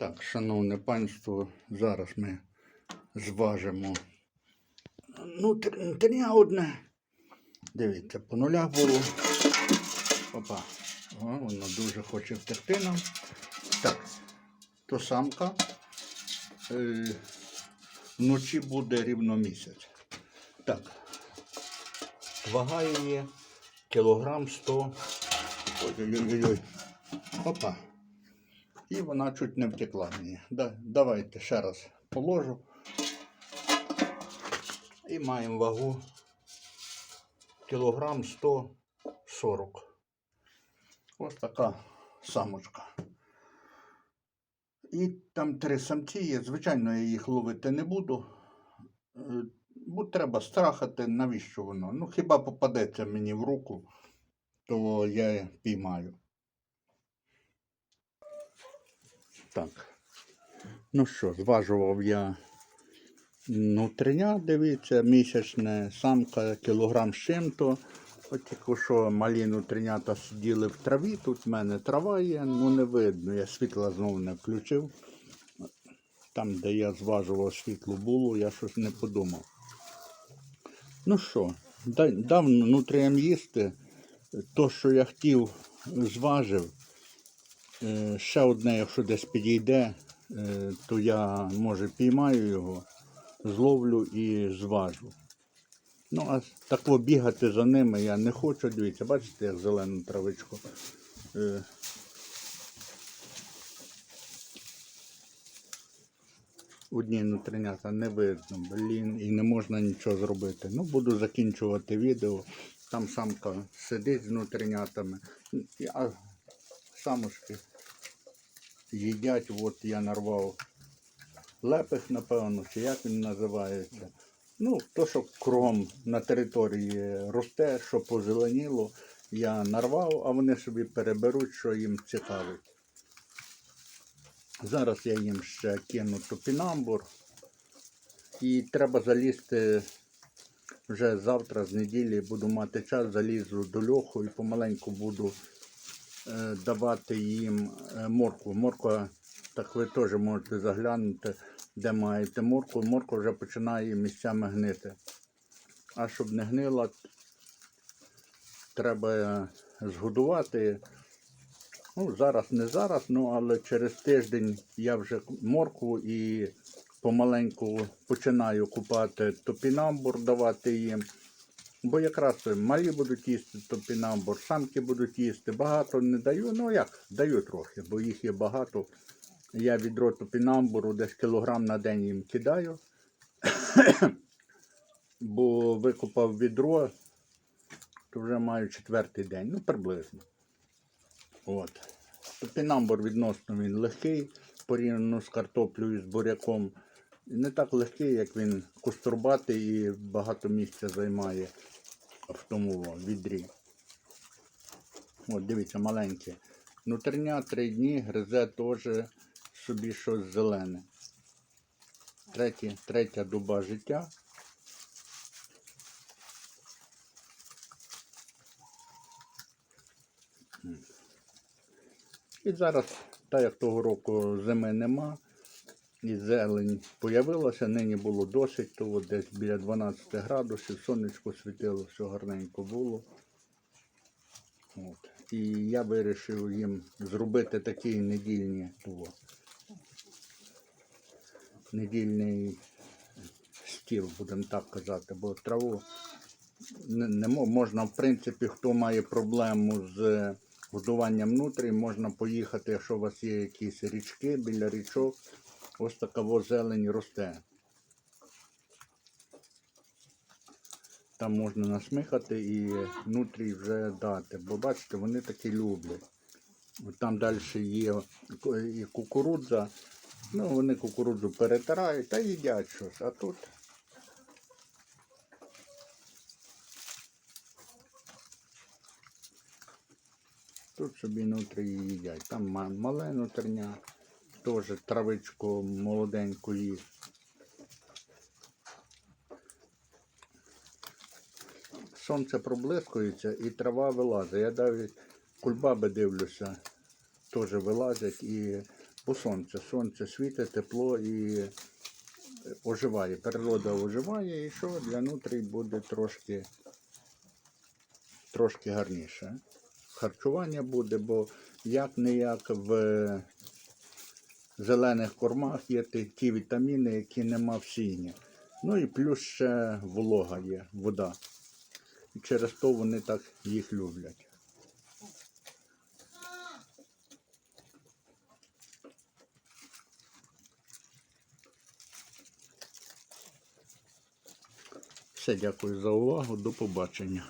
Так, шановне панство, зараз ми зважимо нутрія одне. Дивіться, по нулях було. Опа. О, воно дуже хоче втекти нам. Так, то самка. Е, вночі буде рівно місяць. Так. Вага її кілограм 100. Ой-ой-ой. Опа. І вона чуть не втекла мені. Да, давайте ще раз положу. І маємо вагу кілограм 140. Ось така самочка. І там три самці є. Звичайно, я їх ловити не буду. Е, Бо треба страхати, навіщо воно? Ну, хіба попадеться мені в руку, то я піймаю. Так. Ну що, зважував я нутриня, дивіться, місячне, самка кілограм з чим-то. От тільки що малі нутринята сиділи в траві, тут в мене трава є, ну не видно, я світла знову не включив. Там, де я зважував світло було, я щось не подумав. Ну що, дав нутріям їсти. То, що я хотів, зважив. Е, Ще одне, якщо десь підійде, е, то я, може, піймаю його, зловлю і зважу. Ну, а тако бігати за ними я не хочу. Дивіться, бачите, як зелену травичку. Е, Одні нутринята не видно, блін, і не можна нічого зробити. Ну, буду закінчувати відео. Там самка сидить з нутринятами, а самочки їдять, от я нарвав лепих, напевно, чи як він називається. Ну, то, що кругом на території росте, що позеленіло, я нарвав, а вони собі переберуть, що їм цікавить. Зараз я їм ще кину топінамбур. І треба залізти вже завтра з неділі буду мати час, залізу до льоху і помаленьку буду давати їм е, моркву. Морква, так ви теж можете заглянути, де маєте моркву. Морква вже починає місцями гнити. А щоб не гнила, треба згодувати. Ну, зараз не зараз, ну але через тиждень я вже моркву і помаленьку починаю купати топінамбур, давати їм. Бо якраз малі будуть їсти топінамбур, самки будуть їсти. Багато не даю. Ну як, даю трохи, бо їх є багато. Я відро топінамбуру десь кілограм на день їм кидаю. бо викопав відро, то вже маю четвертий день, ну приблизно. От. Топінамбур відносно він легкий, порівняно з картоплею і з буряком. Не так легкий, як він кустурбатий і багато місця займає в тому відрі. От, дивіться, маленьке. Внутрішня три дні гризе теж собі щось зелене. Третє, третя доба життя. І зараз, так як того року зими нема, і зелень появилася, нині було досить, то от десь біля 12 градусів, сонечко світило, все гарненько було. От. І я вирішив їм зробити такий недільний того, недільний стіл, будемо так казати, бо траву не, не можна, в принципі, хто має проблему з годуванням нутрій, можна поїхати, якщо у вас є якісь річки біля річок, ось така во зелень росте. Там можна насмихати і нутрій вже дати. Бо бачите, вони такі люблять. Там далі є і кукурудза. Ну, вони кукурудзу перетирають та їдять щось. А тут Тут собі нутрі їдять. Там ма- мале нутрня, теж травичку молоденьку їсть. Сонце проблискується і трава вилазить. Я навіть кульбаби дивлюся, теж вилазять і по сонцю. Сонце світить, тепло і оживає. Природа оживає, і що для нутрій буде трошки, трошки гарніше. Харчування буде, бо як не як в зелених кормах є ті, вітаміни, які нема в сіні. Ну і плюс ще волога є, вода. І через то вони так їх люблять. Все, дякую за увагу. До побачення.